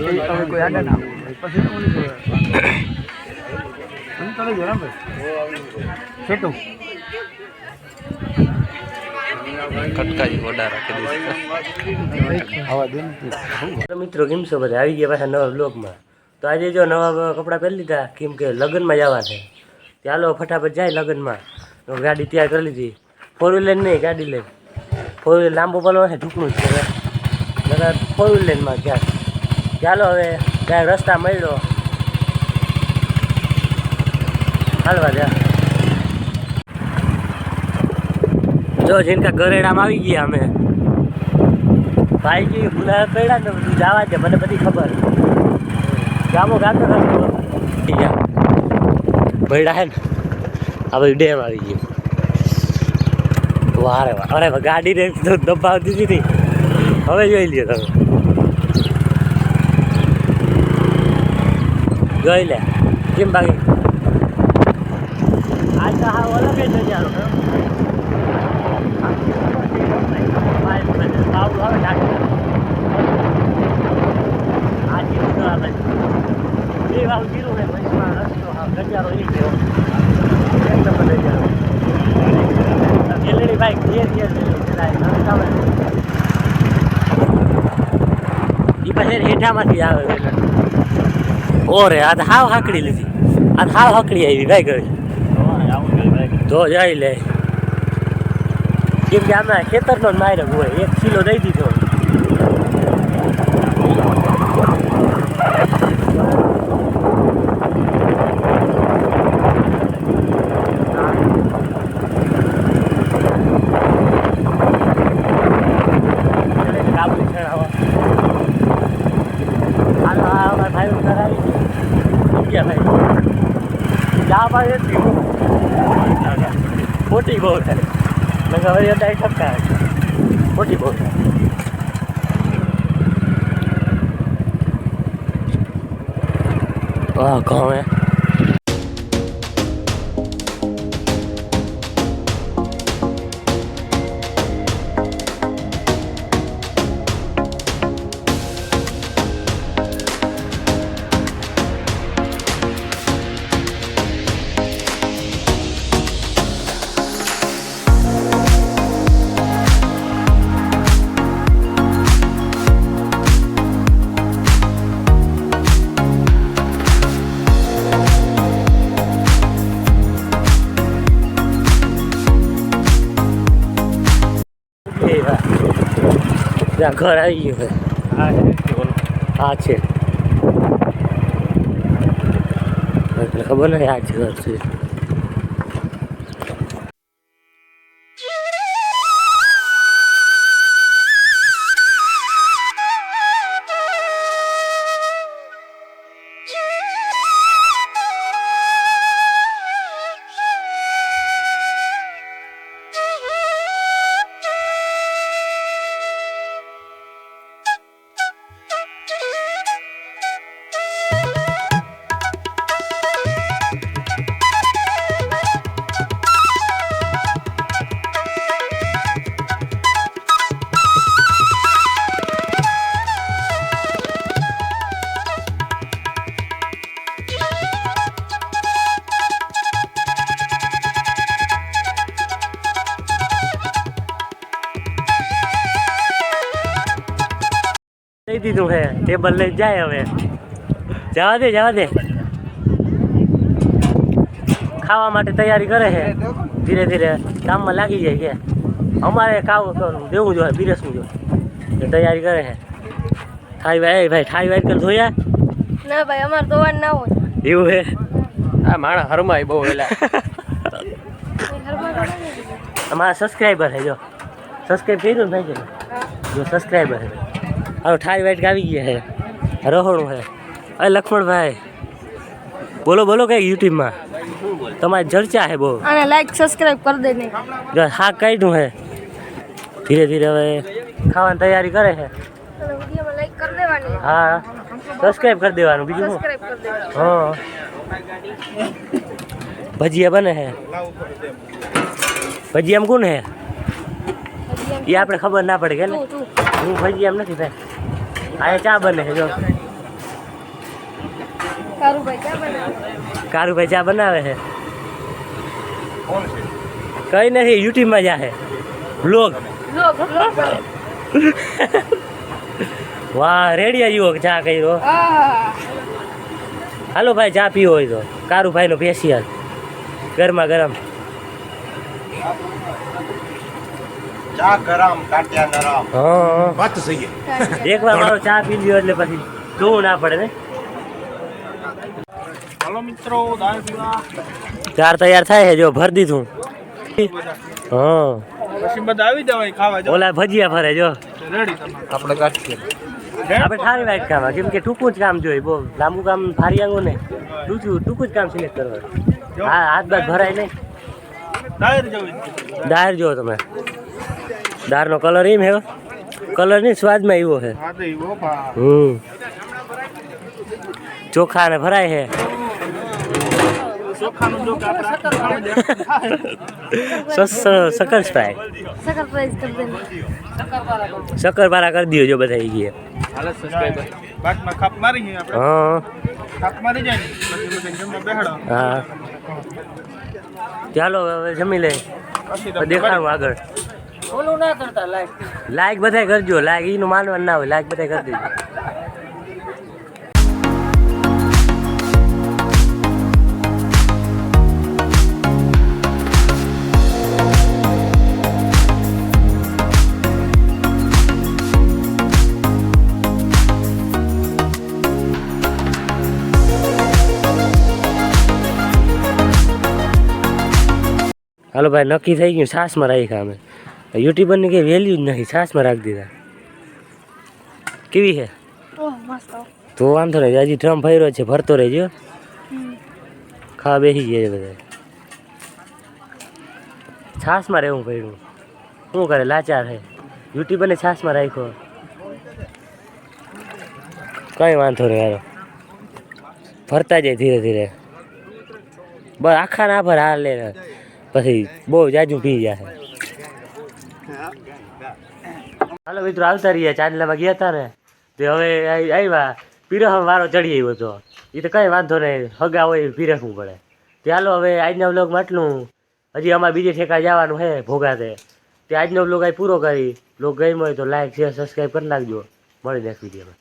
એ તમે કોઈ આડા ના આવો. પછી તો ઓલી જોડે. તમે તમે જો રામભાઈ છેટું કટકાઈ ઓડા રાખી દઈશ આવા દે ને તો મિત્રો કેમ છો બધા? આવી ગયા પાછા નવા બ્લોગમાં તો આજે જો નવા કપડાં પહેરી લીધા કેમ કે લગ્નમાં જવા છે. ચાલો ફટાફટ જાય લગ્નમાં. તો ગાડી તૈયાર કરી લીધી. ફોર વ્હીલર નહીં ગાડી લઈને ફોર વ્હીલર લાંબો પલો છે ઢૂકણું જ છે નકર ફોર વ્હીલરમાં ક્યાંક. ચાલો હવે ક્યાંક રસ્તા મળ્યો. હાલવા જા જો જીનકા ગરેડામાં આવી ગયા અમે. ભાઈજી ગુના કર્યા ને બધું જવા દે, મને બધી ખબર. ગામો ગાતો ભૈડા હે ને. આ બધું ડેમ આવી ગયું. વારે વારે ગાડી ને દબાવ દીધી હતી હવે જોઈ લ્યો તમે. જોઈ લે. કેમ ભાગી આજ તો હા અલગ જ નજારો બાઈક ધીરે ધીરે ઈ પછી હેઠામાંથી આવે. ઓરે, આ હાવ હાકડી લીધી. આ હાવ હાકડી આવી, ભાઈ ગઈ તો જઈ લે. કેમ કે આમાં ખેતરનો જ માર્યો હોય, એક કિલો દઈ દીધો કાબુ ચડાવો હાલો આ અમારા ભાઈ ઉતરાવી ગયા ચા પાડે ખોટી બહુ થાય હવે ડાઈ ઠપકા ખોટી બહુ થાય હા. કહું એ હા ત્યાં ઘર આવી ગયું છે. આ છે. ખબર નહીં આ જ ઘર છે. લઈ દીધું હે. ટેબલ લઈ જાય હવે. જવા દે જવા દે. ખાવા માટે તૈયારી કરે છે ધીરે ધીરે કામમાં લાગી જાય કે અમારે ખાવું કરવું દેવું જોઈએ પીરસવું જોઈએ. તૈયારી કરે છે થાય ભાઈ ભાઈ થાય ભાઈ કરી ધોયા ના ભાઈ અમારે તો વાર ના હોય. એવું હે? આ માણા હરમાય બહુ એલા. અમારા સબસ્ક્રાઈબર છે જો. સબસ્ક્રાઈબ કર્યું ને ભાઈ જો સબસ્ક્રાઈબર છે હવે ઠારી વાઈટ આવી ગયા છે રહોણું છે અરે લક્ષ્મણભાઈ બોલો બોલો કઈ યુટ્યુબમાં તમારી ચર્ચા છે બહુ અને લાઈક સબસ્ક્રાઇબ કરી દે નહીં જો શાક કાઢ્યું છે ધીરે ધીરે હવે ખાવાની તૈયારી કરે છે અને વિડીયોમાં લાઈક કરી દેવાની હા સબસ્ક્રાઈબ કરી દેવાનું બીજું શું સબસ્ક્રાઇબ કરી દેવાની હા ભજીયા બને છે ભજીયામાં કોણ છે હજી એમ એ આપણે ખબર ના પડે કે ને તું તું હું ભજીયામાં નથી ભાઈ આ ચા બને છે જો. કારુભાઈ ચા બનાવે? છે. કઈ નથી યુટ્યુબમાં જાહે બ્લોગ વાહ રેડિયા યુવક ચા કર્યો. હાલો ભાઈ ચા પીવો હોય તો. કારુભાઈનો ફેશિયલ ગરમા ગરમ. ચા ગરમ કાટ્યા નરમ. હા વાત સહી એકવાર મારો ચા પી લ્યો એટલે પછી જોવું ના પડે ને. હાલો મિત્રો દાળ પીવા. ચાર તૈયાર થાય છે જો ભર દીધું. હા. પછી બધા આવી જવાય ખાવા ઓલા ભજીયા ફરે જો. રેડી આપણે કાઢીએ. આપણે સારી વાત કામ કેમ કે ટૂંકું જ કામ જોઈએ બહુ લાંબુ કામ ભારી આંગો ને ટૂંકું ટૂંકું જ કામ સિલેક્ટ કરવાનું. હા હાથ બાદ ભરાય નહીં. દાયર જવી જો તમે. દાળનો કલર એમ હે કલર નહીં સ્વાદમાં એવો છે હા તો એવો ભા હમ. ચોખા ને ભરાય છે ચોખાનું જો કે આપણે ખાવા દે. સસ સકર સ્પ્રાય સકર પ્રાઈઝ કરી દેને. શક્કરપારા કરી દો. જો બધા ઈ ગયા હાલો સબસ્ક્રાઈબર બાદમાં ખાપ મારી છે આપણે. હા. ખાપ મારી જાય ને. પછી બધા જમવા બેહાડો. હા. ચાલો હવે જમી લે. પછી પછી દેખાડું આગળ. ઓલું ના કરતા લાઈક લાઈક બધાય કરજો લાઈક એનું માનવાનું ના હોય લાઈક બધાય કરી દેજો. હાલો ભાઈ, નક્કી થઈ ગયું છાસમાં રાખ્યા અમે. યુટ્યુબરની કંઈ વેલ્યુ જ નથી છાસમાં રાખી દીધા કેવી છે ઓહ મસ્ત તો વાંધો નહીં હજી ડ્રમ ભર્યો છે ભરતો રહેજો ખાવા બેસી ગયા છે બધા છાસમાં રહેવું પડ્યું શું કરે લાચાર છે યુટ્યુબરને છાસમાં રાખ્યો કંઈ વાંધો નહીં યાર ભરતા જાય ધીરે ધીરે બસ આખા ના ભર હાલ લે પછી બહુ જાજુ પી જાય હાલો મિત્રો, આવતા રહ્યા ચાંદલામાં ગયા હતા ને. તે હવે આવ્યા પીરહ વારો ચડી આવ્યો હતો એ તો કંઈ વાંધો નહીં, હગા હોય પીરખવું પડે. તે ચાલો હવે આજના વ્લોગમાં આટલું. હજી અમારે બીજે ઠેકા જવાનું છે ભોગાતે તે. આજનો વ્લોગ આ પૂરો કરી. લોક ગમ્યો હોય તો લાઈક, શેર સબસ્ક્રાઈબ કરી નાખજો. મળી નેક્સ્ટ વિડીયોમાં